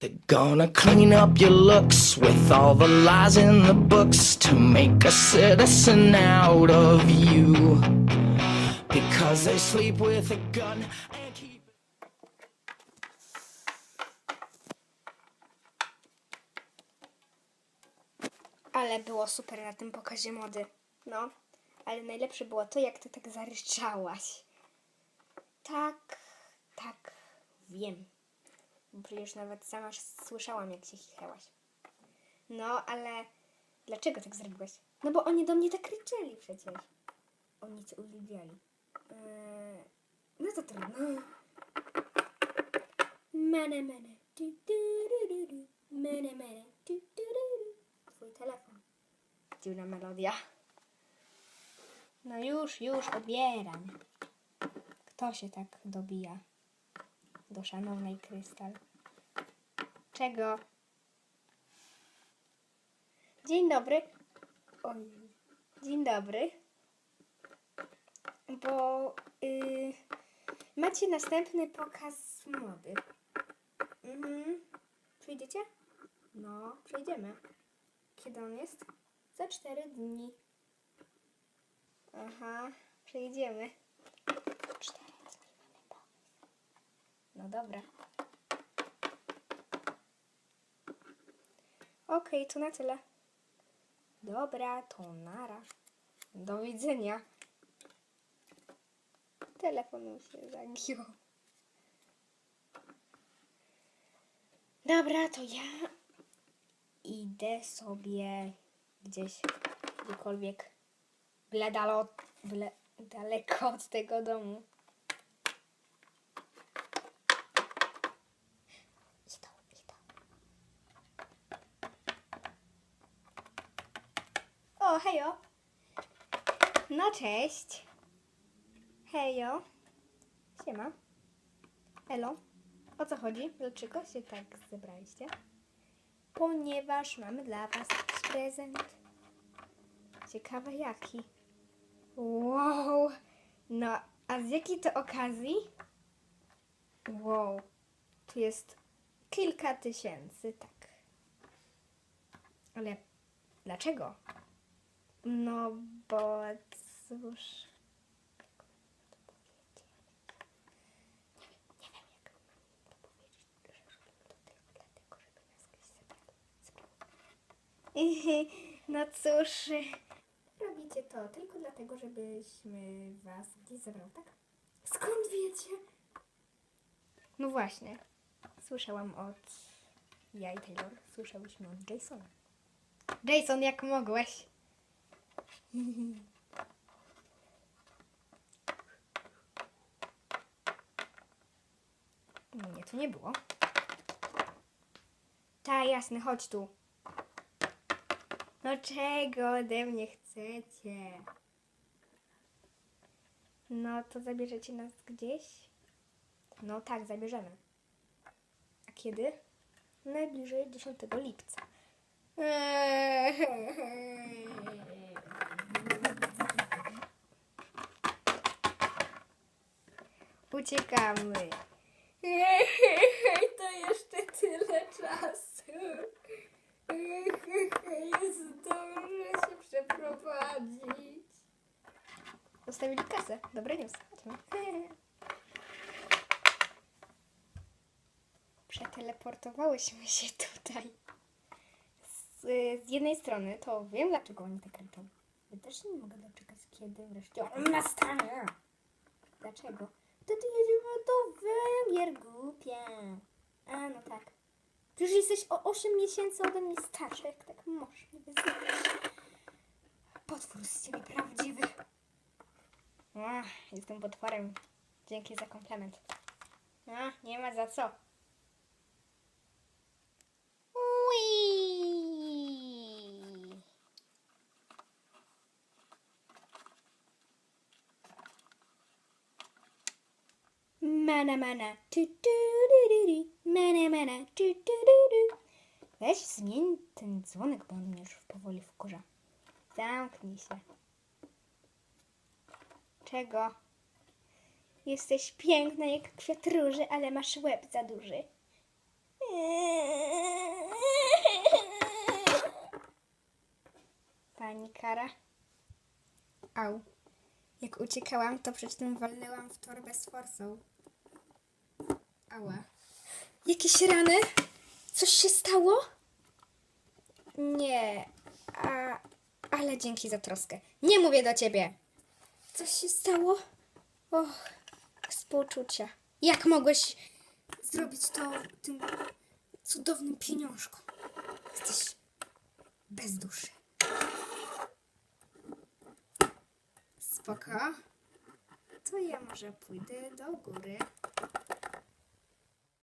They're gonna clean up your looks with all the lies in the books to make a citizen out of you. Because they sleep with a gun and keep. Ale było super na tym pokazie mody. No, ale najlepsze było to, jak ty tak zaryczałaś. Tak, tak, wiem. Przecież nawet sama słyszałam, jak się chichałaś. No, ale dlaczego tak zrobiłaś? No bo oni do mnie tak ryczeli przecież. Oni cię uwielbiali. Eee, no to trudno. Mene, mene. Du, du. Mene, mene. Du, du, du. Twój telefon. Dziwna melodia. No już, już odbieram. Kto się tak dobija do szanownej Krystal? Czego? Dzień dobry. Oj. Dzień dobry. Bo y, macie następny pokaz mody. Mhm. Przyjdziecie? No, przyjdziemy. Kiedy on jest? Za cztery dni. Aha, przyjdziemy. Cztery dni mamy pomysł. No dobra. Okej, to na tyle. Dobra, to nara. Do widzenia. Telefon się zagiął. Dobra, to ja idę sobie gdzieś, gdziekolwiek, byle, dalo, daleko od tego domu. Hejo. No, cześć. Hejo. Siema. Elo. O co chodzi? Dlaczego się tak zebraliście? Ponieważ mamy dla Was prezent. Ciekawe jaki. Wow. No, a z jakiej to okazji? Wow. Tu jest kilka tysięcy, tak. Ale dlaczego? No, bo cóż... No cóż, robicie to tylko dlatego, żebyśmy was gdzieś zabrał, tak? Skąd wiecie? No właśnie, słyszałam od... Ja i Taylor słyszałyśmy od Jasona. Jason, jak mogłeś? Nie, to nie było. Ta, jasne, chodź tu. No czego ode mnie chcecie? No to zabierzecie nas gdzieś? No tak, zabierzemy. A kiedy? Najbliżej 10 lipca. Uciekamy. To jeszcze tyle czasu. Zdążę się przeprowadzić. Zostawili kasę. Dobry news. Chodźmy. Przeteleportowałyśmy się tutaj. Z, z jednej strony to wiem, dlaczego oni tak ryczą. Ja też nie mogę doczekać, kiedy wreszcie on nastanie. Dlaczego? Wtedy jedziemy do Węgier, głupia. A, no tak. Ty już jesteś o 8 miesięcy ode mnie starszy, jak tak możesz mnie wyzywać. Potwór z ciebie prawdziwy. Ach, jestem potworem. Dzięki za komplement. A, nie ma za co. Mana, mana, tu, tu, du, du, du. Mana, mana, tu, tu, du, du. Weź zmień ten dzwonek, bo on mnie już powoli wkurza. Zamknij się. Czego? Jesteś piękna jak kwiat róży, ale masz łeb za duży. Pani Kara. Au. Jak uciekałam, to przy tym walnęłam w torbę z forsą. Ała. Jakieś rany? Coś się stało? Nie, a, ale dzięki za troskę. Nie mówię do ciebie. Coś się stało? Och, współczucia. Jak mogłeś zrobić to tym cudownym pieniążkom? Jesteś bez duszy. Spoko. To ja może pójdę do góry.